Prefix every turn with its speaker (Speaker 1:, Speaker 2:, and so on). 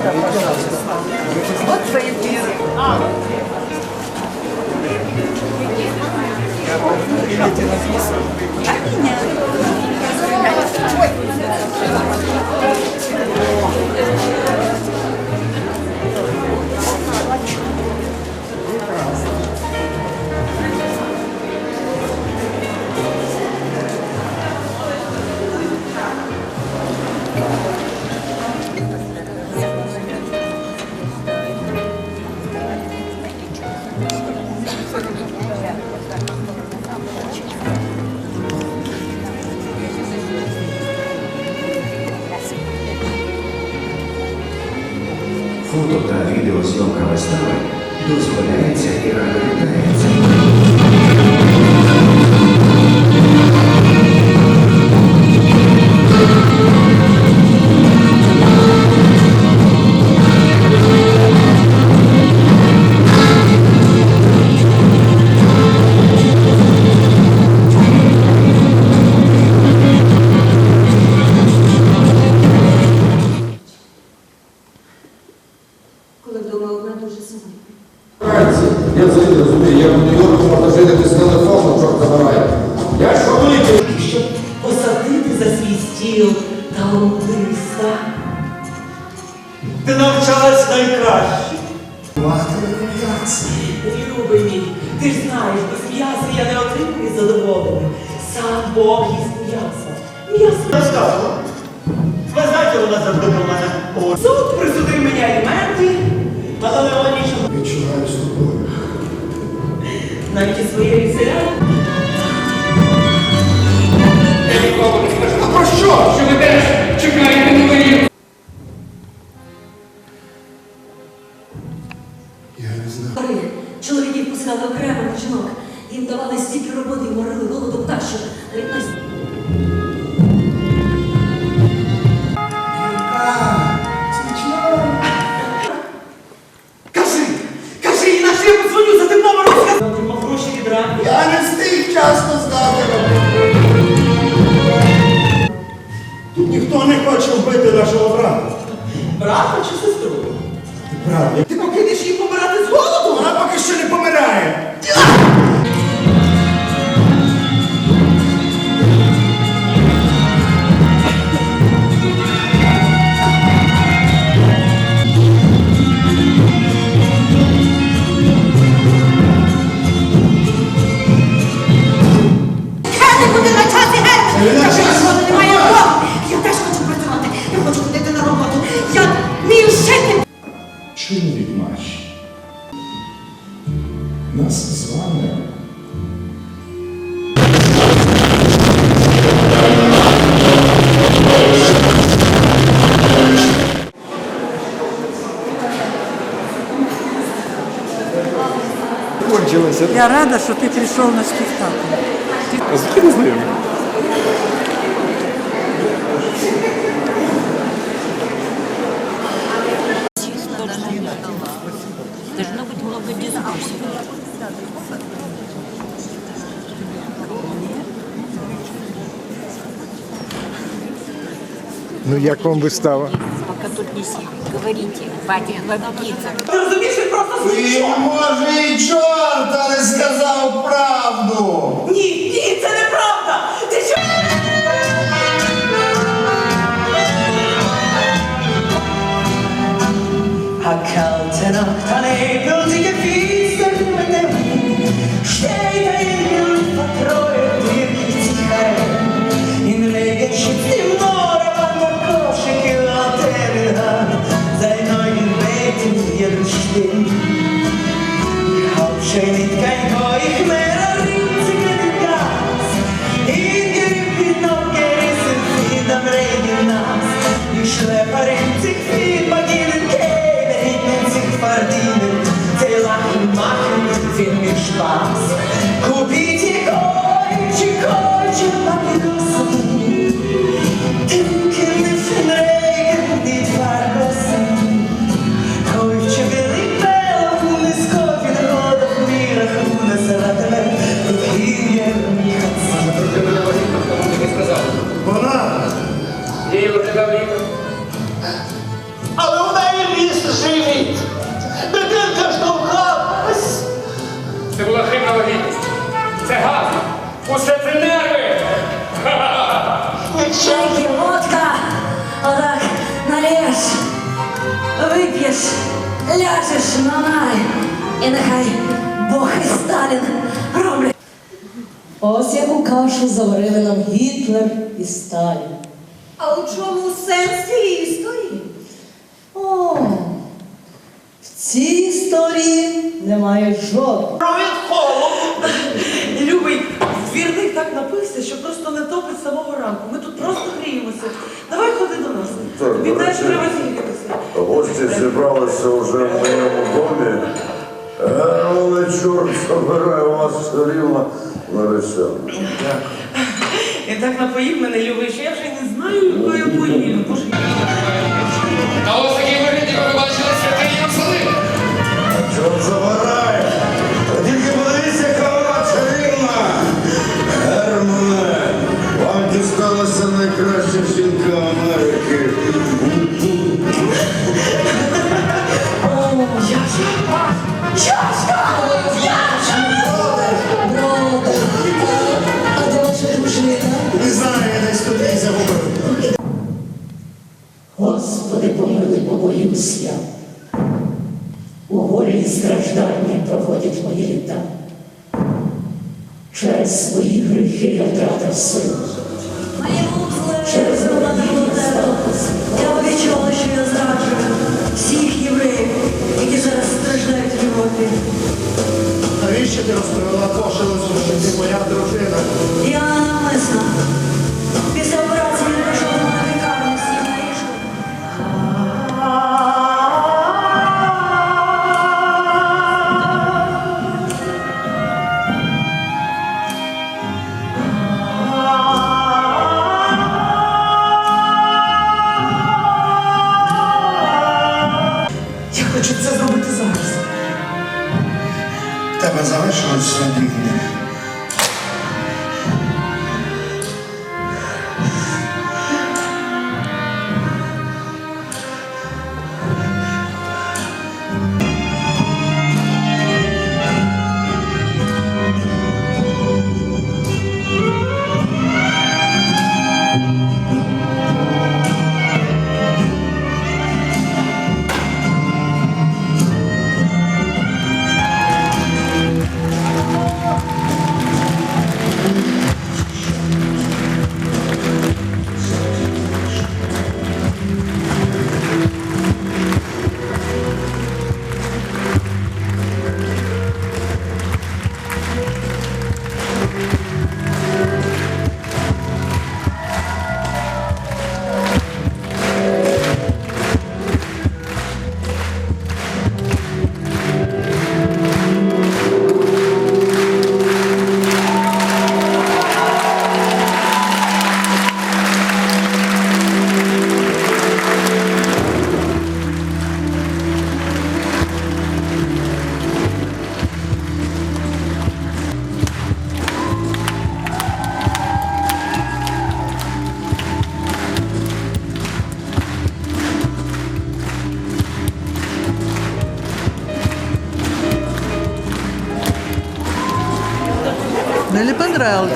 Speaker 1: сюда, пожалуйста. Вот твои пиры. А меня?
Speaker 2: Фото та відеозйомка вистави. Дозволяється і радо
Speaker 3: стіл талантиста. Ти навчалась найкраще. Любий мій, ти ж знаєш, без м'яса я не отримую задоволення. Сам Бог їсть м'яса. М'ясо не скажу. Ви знаєте, вона завжди про мене. Суд присудив мені аліменти, але Леоніча
Speaker 4: Відчуваю з тобою.
Speaker 3: навіть і своєю селяною.
Speaker 5: А про що? Що ви теж
Speaker 4: не знаю.
Speaker 6: Чоловіків пускали окремо на жінок. Їм давали стільки роботи і морили голодом так, що навіть нас
Speaker 3: Кажи! Кажи, інакше я подзвоню за тим номером. Ти мав гроші від.
Speaker 4: Я не встиг вчасно здати Тут ніхто не хоче вбити нашого брата.
Speaker 3: Брата чи сестру?
Speaker 4: Брат,
Speaker 3: Ти покинеш її помирати з голоду?
Speaker 4: вона поки що не помирає.
Speaker 6: Я
Speaker 7: рада, что ты пришел на спектакль.
Speaker 5: А звідки не знайомі?
Speaker 6: Должно быть много дискуссий.
Speaker 4: Ну як вам вистава?
Speaker 8: Пока тут не сидит. Говорите, батя, птица.
Speaker 3: Ти розумієш, він просто
Speaker 4: Ти, може, і чорта не сказав правду.
Speaker 6: celebrity ляжеш на най. І нехай Бог і Сталін роблять.
Speaker 9: Ось яку кашу заварили нам Гітлер і Сталін.
Speaker 1: А у чому сенс цієї історії?
Speaker 9: О, в цій історії немає жодного.
Speaker 3: Любий, двірник так напився, що просто не топить з самого ранку. Ми тут просто гріємося. Давай ходи до нас.
Speaker 10: Так,
Speaker 3: Тобі
Speaker 10: до
Speaker 3: теж
Speaker 10: речі,
Speaker 3: треба зігрітися.
Speaker 10: Гості зібралися вже в моєму домі. Е, Але чорт забирає вас все рівно на веселку.
Speaker 3: І так напоїв мене любий, що я вже не знаю, якою я поїду.
Speaker 9: Через свої гріхи я втратив силу.
Speaker 6: Через зле була Я відчула, що я зраджую всіх євреїв, які зараз страждають в Європі.
Speaker 10: Навіщо ти розповіла Кошелесу, що ти моя дружина?
Speaker 7: on Sunday herhalde.